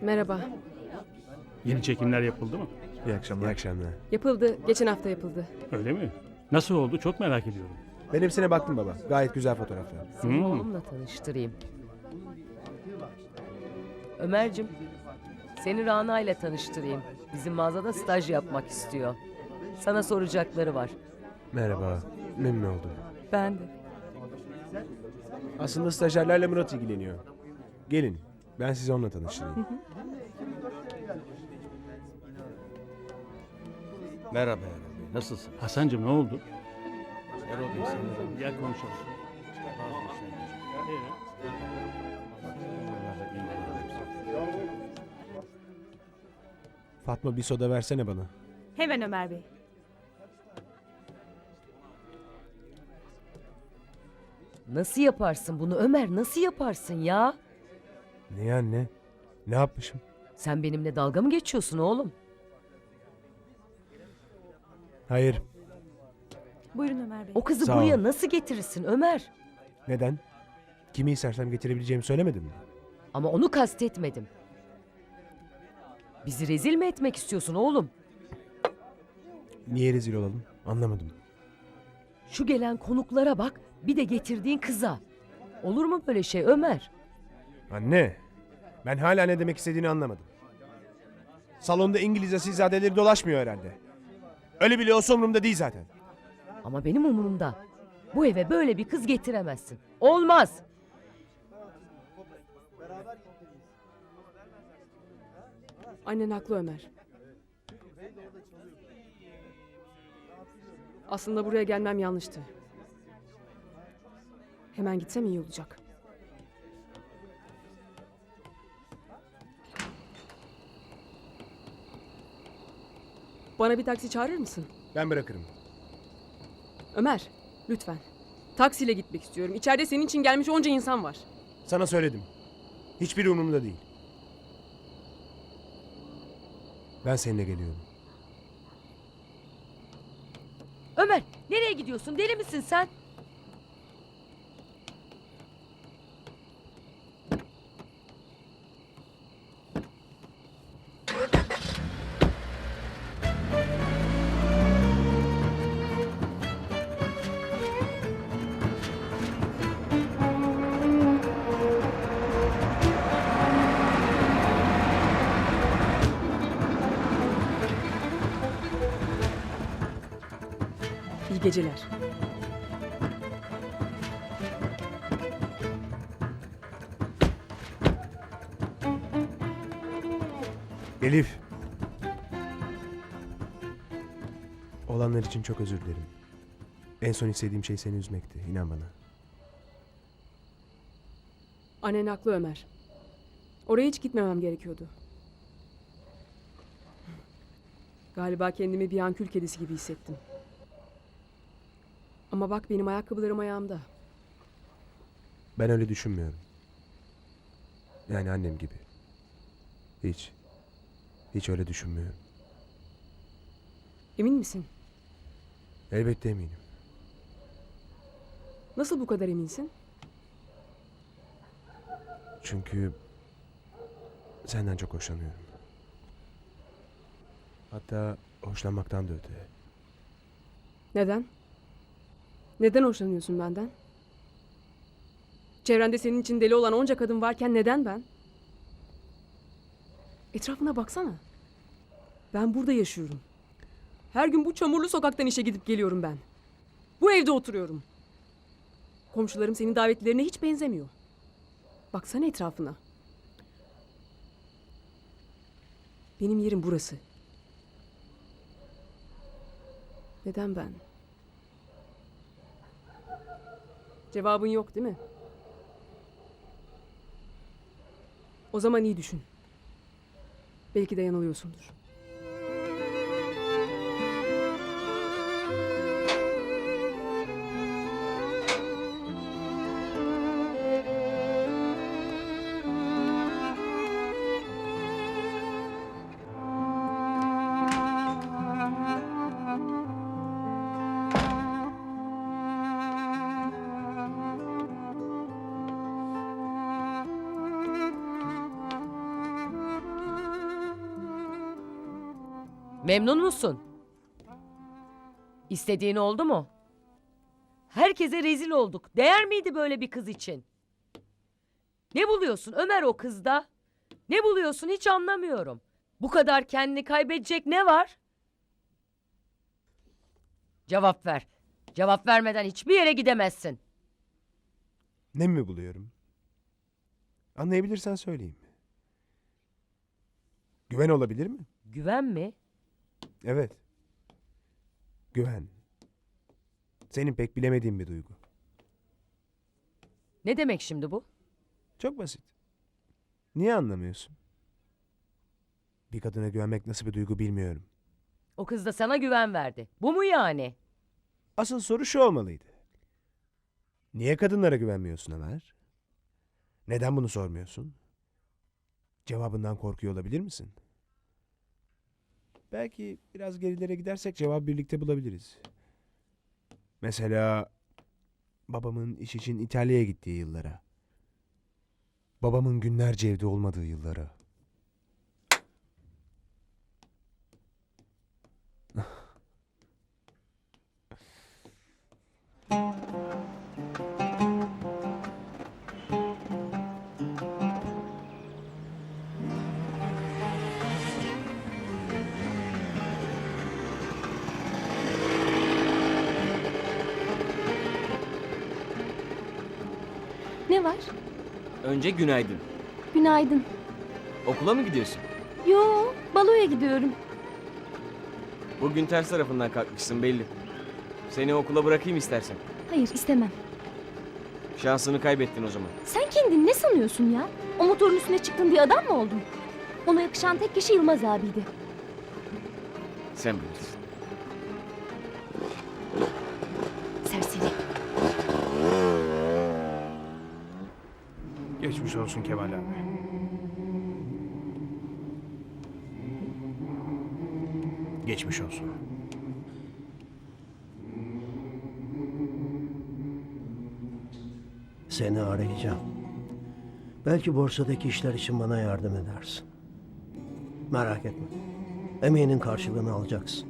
Merhaba. Yeni çekimler yapıldı mı? İyi akşamlar. İyi akşamlar. Yapıldı. Geçen hafta yapıldı. Öyle mi? Nasıl oldu? Çok merak ediyorum. Ben hepsine baktım baba. Gayet güzel fotoğraflar. Seni Hmm. oğlumla tanıştırayım. Ömer'cim, seni Rana ile tanıştırayım. Bizim mağazada staj yapmak istiyor. Sana soracakları var. Merhaba. Memnun oldum. Ben de. Aslında stajyerlerle Murat ilgileniyor. Gelin. Ben sizi onunla tanıştırayım. Merhaba Erol Bey, nasılsın? Hasancığım ne oldu? Erol Bey sanırım Gel konuşalım. Fatma bir soda versene bana. Hemen Ömer Bey. Nasıl yaparsın bunu Ömer? Nasıl yaparsın ya? Niye anne? Ne yapmışım? Sen benimle dalga mı geçiyorsun oğlum? Hayır. Buyurun Ömer Bey. O kızı Sağ buraya ol. nasıl getirirsin Ömer? Neden? Kimi istersem getirebileceğimi söylemedim mi? Ama onu kastetmedim. Bizi rezil mi etmek istiyorsun oğlum? Niye rezil olalım? Anlamadım. Şu gelen konuklara bak, bir de getirdiğin kıza. Olur mu böyle şey Ömer? Anne. Ben hala ne demek istediğini anlamadım. Salonda İngiliz asilzadeleri dolaşmıyor herhalde. Öyle bile olsa umurumda değil zaten. Ama benim umurumda. Bu eve böyle bir kız getiremezsin. Olmaz. Annen haklı Ömer. Aslında buraya gelmem yanlıştı. Hemen gitsem iyi olacak. Bana bir taksi çağırır mısın? Ben bırakırım. Ömer, lütfen. Taksiyle gitmek istiyorum. İçeride senin için gelmiş onca insan var. Sana söyledim. Hiçbiri umurumda değil. Ben seninle geliyorum. Ömer, nereye gidiyorsun? Deli misin sen? Geceler. Elif. Olanlar için çok özür dilerim. En son istediğim şey seni üzmekti. inan bana. Annen haklı Ömer. Oraya hiç gitmemem gerekiyordu. Galiba kendimi bir an kül kedisi gibi hissettim. Ama bak benim ayakkabılarım ayağımda. Ben öyle düşünmüyorum. Yani annem gibi. Hiç. Hiç öyle düşünmüyorum. Emin misin? Elbette eminim. Nasıl bu kadar eminsin? Çünkü senden çok hoşlanıyorum. Hatta hoşlanmaktan da öte. Neden? Neden hoşlanıyorsun benden? Çevrende senin için deli olan onca kadın varken neden ben? Etrafına baksana. Ben burada yaşıyorum. Her gün bu çamurlu sokaktan işe gidip geliyorum ben. Bu evde oturuyorum. Komşularım senin davetlerine hiç benzemiyor. Baksana etrafına. Benim yerim burası. Neden ben? Cevabın yok değil mi? O zaman iyi düşün. Belki de yanılıyorsundur. Memnun musun? İstediğin oldu mu? Herkese rezil olduk. Değer miydi böyle bir kız için? Ne buluyorsun Ömer o kızda? Ne buluyorsun hiç anlamıyorum. Bu kadar kendini kaybedecek ne var? Cevap ver. Cevap vermeden hiçbir yere gidemezsin. Ne mi buluyorum? Anlayabilirsen söyleyeyim. Güven olabilir mi? Güven mi? Evet. Güven. Senin pek bilemediğin bir duygu. Ne demek şimdi bu? Çok basit. Niye anlamıyorsun? Bir kadına güvenmek nasıl bir duygu bilmiyorum. O kız da sana güven verdi. Bu mu yani? Asıl soru şu olmalıydı. Niye kadınlara güvenmiyorsun Ömer? Neden bunu sormuyorsun? Cevabından korkuyor olabilir misin? Belki biraz gerilere gidersek cevabı birlikte bulabiliriz. Mesela babamın iş için İtalya'ya gittiği yıllara. Babamın günlerce evde olmadığı yıllara. Ne var? Önce günaydın. Günaydın. Okula mı gidiyorsun? Yo, baloya gidiyorum. Bugün ters tarafından kalkmışsın belli. Seni okula bırakayım istersen. Hayır, istemem. Şansını kaybettin o zaman. Sen kendini ne sanıyorsun ya? O motorun üstüne çıktın diye adam mı oldun? Ona yakışan tek kişi Yılmaz abiydi. Sen bilirsin. Geçmiş olsun Kemal abi. Geçmiş olsun. Seni arayacağım. Belki borsadaki işler için bana yardım edersin. Merak etme. Emeğinin karşılığını alacaksın.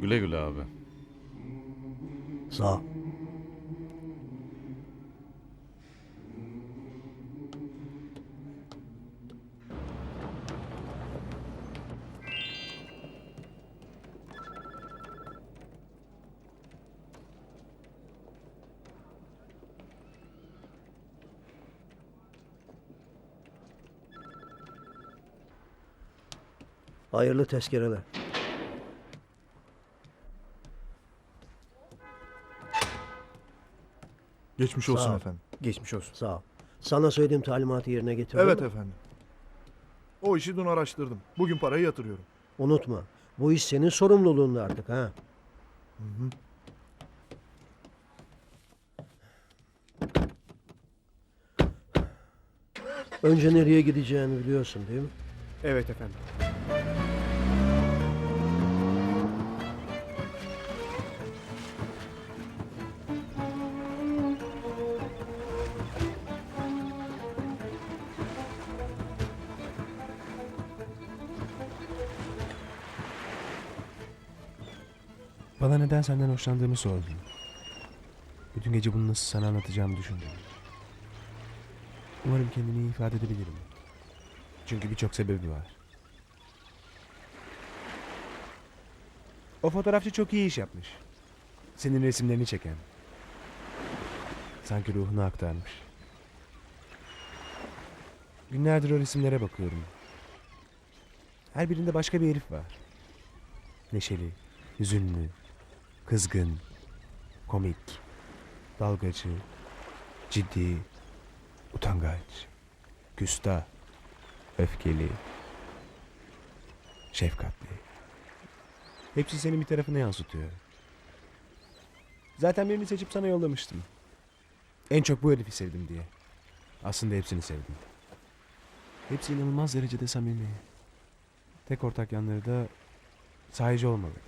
Güle güle abi. Sağ. Hayırlı tezkereler. Geçmiş olsun ol. efendim. Geçmiş olsun. Sağ ol. Sana söylediğim talimatı yerine getirdin Evet mi? efendim. O işi dün araştırdım. Bugün parayı yatırıyorum. Unutma. Bu iş senin sorumluluğunda artık ha. Önce nereye gideceğini biliyorsun değil mi? Evet efendim. Bana neden senden hoşlandığımı sordun. Bütün gece bunu nasıl sana anlatacağımı düşündüm. Umarım kendini iyi ifade edebilirim. Çünkü birçok sebebi var. O fotoğrafçı çok iyi iş yapmış. Senin resimlerini çeken. Sanki ruhunu aktarmış. Günlerdir o resimlere bakıyorum. Her birinde başka bir herif var. Neşeli, hüzünlü, kızgın, komik, dalgacı, ciddi, utangaç, küstah, öfkeli, şefkatli. Hepsi senin bir tarafını yansıtıyor. Zaten birini seçip sana yollamıştım. En çok bu herifi sevdim diye. Aslında hepsini sevdim. Hepsi inanılmaz derecede samimi. Tek ortak yanları da sahici olmalı.